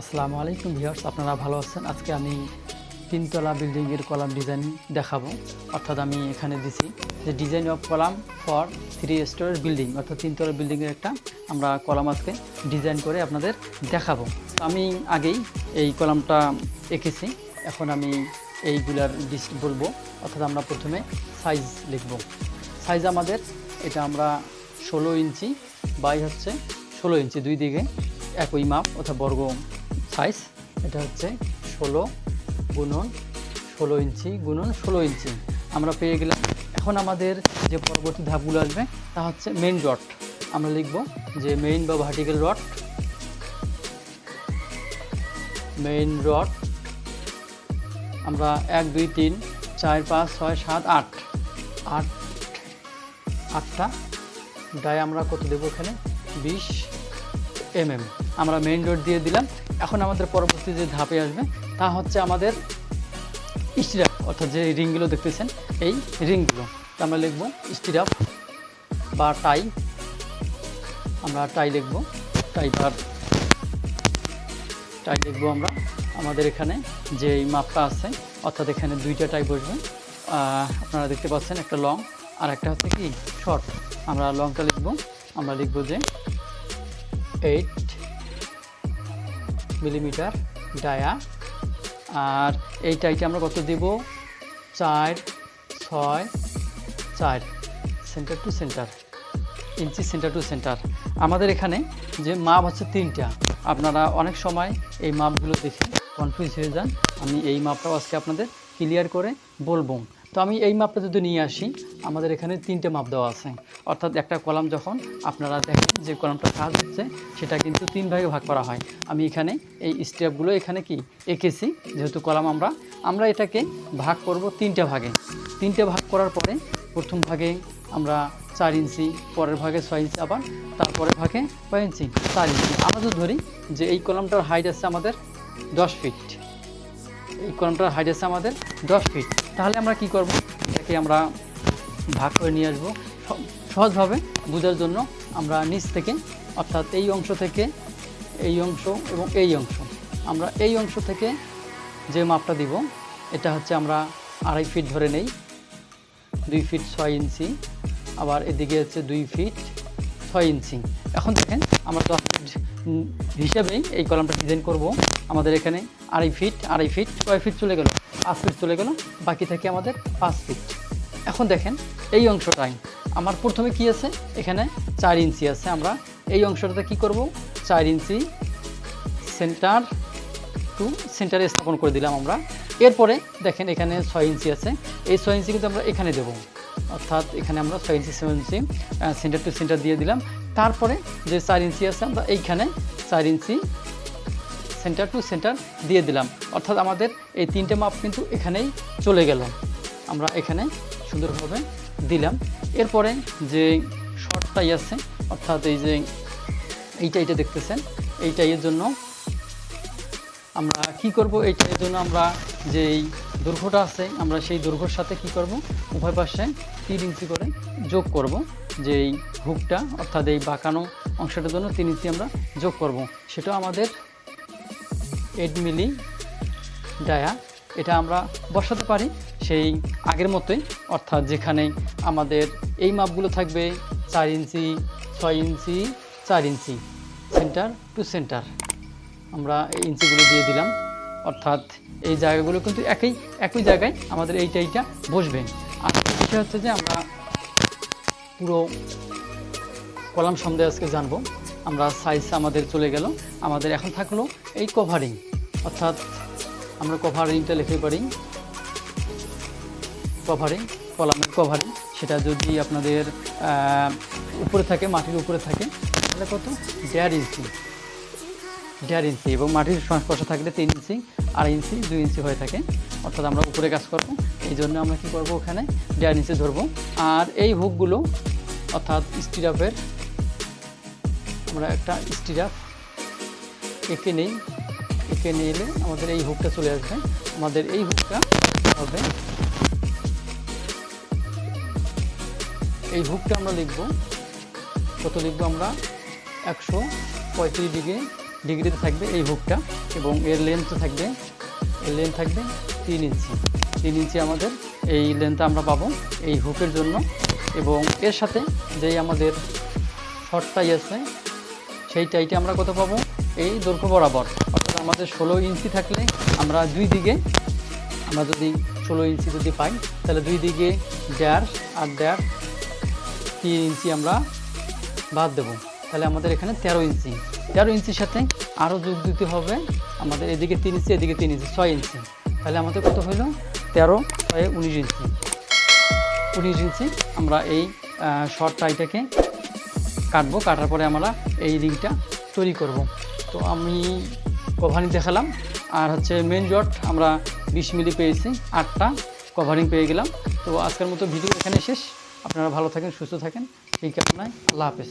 আসসালামু আলাইকুম ভিউয়ার্স, আপনারা ভালো আছেন? আজকে আমি তিনতলা বিল্ডিংয়ের কলাম ডিজাইন দেখাবো। অর্থাৎ আমি এখানে দিছি যে design of column for three স্টোরের বিল্ডিং অর্থাৎ তিনতলা বিল্ডিংয়ের একটা আমরা কলাম আজকে ডিজাইন করে আপনাদের দেখাবো। আমি আগেই এই কলামটা এঁকেছি, এখন আমি এইগুলার ডিস বলব। অর্থাৎ আমরা প্রথমে সাইজ লিখব। সাইজ আমাদের, এটা আমরা ষোলো ইঞ্চি বাই হচ্ছে ষোলো ইঞ্চি, দুই দিকে একই মাপ অর্থাৎ বর্গ সাইজ, এটা হচ্ছে ষোলো গুণন ষোলো ইঞ্চি গুণন ষোলো ইঞ্চি। আমরা পেয়ে গেলাম। এখন আমাদের যে পরবর্তী ধাপগুলো আসবে, তা হচ্ছে মেইন রড আমরা লিখব যে মেইন বা ভার্টিক্যাল রড মেইন রড আমরা এক, দুই, তিন, চার, পাঁচ, ছয়, সাত, আট। আট, আটটা ডায় আমরা কত দেবো এখানে? বিশ এমএম। আমরা মেইন রোড দিয়ে দিলাম। এখন আমাদের পরবর্তী যে ধাপে আসবে, তা হচ্ছে আমাদের স্টিরাপ অর্থাৎ যে রিংগুলো দেখতেছেন, এই রিংগুলো। তা আমরা লিখব স্টিরাপ বা টাই। আমরা টাই লিখব, টাই পার টাই লিখব আমরা। আমাদের এখানে যে মাপটা আছে, অর্থাৎ এখানে দুইটা টাই বসবে। আপনারা দেখতে পাচ্ছেন একটা লং, আর একটা হচ্ছে কি, শর্ট। আমরা লংটা লিখব। আমরা লিখব যে এইট মিলিমিটার ডায়া। আর এই টাইটা আমরা কত দেব? চার, ছয়, চার। সেন্টার টু সেন্টার ইঞ্চি সেন্টার টু সেন্টার আমাদের এখানে যে মাপ হচ্ছে তিনটা। আপনারা অনেক সময় এই মাপগুলো দেখে কনফিউজ হয়ে যান। আমি এই মাপটাও আজকে আপনাদের ক্লিয়ার করে বলব। তো আমি এই মাপটা যদি নিয়ে আসি, আমাদের এখানে তিনটে মাপ দেওয়া আছে। অর্থাৎ একটা কলাম যখন আপনারা দেখেন যে কলামটা কাজ হচ্ছে, সেটা কিন্তু তিন ভাগে ভাগ করা হয়। আমি এখানে এই স্টেপগুলো এখানে কি এঁকেছি, যেহেতু কলাম আমরা আমরা এটাকে ভাগ করব তিনটে ভাগে। তিনটে ভাগ করার পরে প্রথম ভাগে আমরা চার ইঞ্চি, পরের ভাগে ছয় ইঞ্চি আবার, তারপরের ভাগে কয় ইঞ্চি? চার ইঞ্চি। আমরা যদি ধরি যে এই কলামটার হাইট আছে আমাদের দশ ফিট এই কলামটার হাইট আছে আমাদের দশ ফিট তাহলে আমরা কি করব? এটাকে আমরা ভাগ করে নিয়ে আসব। সহজভাবে বোঝার জন্য আমরা নিচ থেকে, অর্থাৎ এই অংশ থেকে এই অংশ এবং এই অংশ। আমরা এই অংশ থেকে যে মাপটা দিব, এটা হচ্ছে আমরা আড়াই ফিট ধরে নেই, দুই ফিট ছয় ইঞ্চি। আবার এদিকে হচ্ছে দুই ফিট ছয় ইঞ্চি। এখন দেখেন, আমরা দশ ফিট হিসাবেই এই কলামটা ডিজাইন করব। আমাদের এখানে আড়াই ফিট আড়াই ফিট কয় ফিট চলে গেল। পাঁচ ফিট চলে গেল, বাকি থাকে আমাদের পাঁচ ফিট এখন দেখেন, এই অংশটাই, আমার প্রথমে কি আছে? এখানে চার ইঞ্চি আছে। আমরা এই অংশটাতে কি করব? চার ইঞ্চি সেন্টার টু সেন্টারে স্থাপন করে দিলাম আমরা। এরপরে দেখেন, এখানে ছয় ইঞ্চি আছে। এই ছয় ইঞ্চি কিন্তু আমরা এখানে দেবো। অর্থাৎ এখানে আমরা ছয় ইঞ্চি seven inch centre to centre দিয়ে দিলাম। তারপরে যে চার ইঞ্চি আছে, আমরা এইখানে চার ইঞ্চি সেন্টার টু সেন্টার দিয়ে দিলাম। অর্থাৎ আমাদের এই তিনটে মাপ কিন্তু এখানেই চলে গেল। আমরা এখানে সুন্দরভাবে দিলাম। এরপরে যে শর্টটাই আছে, অর্থাৎ এই যে এইটা এইটা দেখতেছেন এইটা এর জন্য আমরা কি করব? এইটার জন্য আমরা যেই দৈর্ঘ্যটা আছে, আমরা সেই দৈর্ঘ্যর সাথে কি করব? উভয় পাশে তিন ইঞ্চি করে যোগ করব, যে এই হুকটা, অর্থাৎ এই বাঁকানো অংশটার জন্য তিন ইঞ্চি আমরা যোগ করব। সেটা আমাদের এইট মিলি ডায়া এটা আমরা বসাতে পারি সেই আগের মতোই, অর্থাৎ যেখানে আমাদের এই মাপগুলো থাকবে চার ইঞ্চি, ছয় ইঞ্চি, চার ইঞ্চি সেন্টার টু সেন্টার আমরা এই ইঞ্চিগুলো দিয়ে দিলাম, অর্থাৎ এই জায়গাগুলো কিন্তু একই একই জায়গায় আমাদের এইটা এইটা বসবে। আর বিষয় হচ্ছে যে আমরা পুরো কলাম সম্বন্ধে আজকে জানব। আমরা সাইজ আমাদের চলে গেল। আমাদের এখন থাকল এই কভারিং অর্থাৎ আমরা কভারিংটা লিখে পারি। কভারিং কলামের কভারিং সেটা যদি আপনাদের উপরে থাকে, মাটির উপরে থাকে, তাহলে কত? দেড় ইঞ্চি দেড় ইঞ্চি এবং মাটির সংস্পর্শ থাকলে তিন ইঞ্চি, আড়াই ইঞ্চি, দুই ইঞ্চি হয়ে থাকে। অর্থাৎ আমরা উপরে কাজ করব। এই জন্য আমরা কী করব ওখানে? দেড় ইঞ্চি ধরবো। আর এই হুকগুলো, অর্থাৎ স্টিরাপের আমরা একটা স্টিরাপ এঁকে নেই। এঁকে নিলে আমাদের এই হুকটা চলে আসবে। আমাদের এই হুকটা হবে। এই হুকটা আমরা লিখব। কত লিখব আমরা? একশো পঁয়ত্রিশ ডিগ্রি ডিগ্রিতে থাকবে এই হুকটা এবং এর লেন্থ থাকবে, এর লেন্থ থাকবে তিন ইঞ্চি তিন ইঞ্চি আমাদের এই লেন্থটা আমরা পাবো এই হুকের জন্য এবং এর সাথে যেই আমাদের শর্ট টাই আছে, সেই টাইটে আমরা কত পাবো? এই দৈর্ঘ্য বরাবর। অর্থাৎ আমাদের ষোলো ইঞ্চি থাকলে আমরা দুই দিকে, আমরা যদি ষোলো ইঞ্চি যদি পাই, তাহলে দুই দিকে দেড় আর দেড় তিন ইঞ্চি আমরা বাদ দেবো। তাহলে আমাদের এখানে তেরো ইঞ্চি তেরো ইঞ্চির সাথে আরও যোগ দিতে হবে। আমাদের এদিকে তিন ইঞ্চি, এদিকে তিন ইঞ্চি, ছয় ইঞ্চি। তাহলে আমাদের কত হইল তেরো ছয় উনিশ ইঞ্চি। উনিশ ইঞ্চি আমরা এই শর্ট টাইটাকে কাটবো। কাটার পরে আমরা এই রিংটা তৈরি করব। তো আমি কভারিং দেখালাম। আর হচ্ছে মেন জট আমরা বিশ মিলি পেয়েছি, আটটা কভারিং পেয়ে গেলাম। তো আজকের মতো ভিডিও এখানে শেষ। আপনারা ভালো থাকেন, সুস্থ থাকেন। এই কারণে আল্লাহ হাফেজ।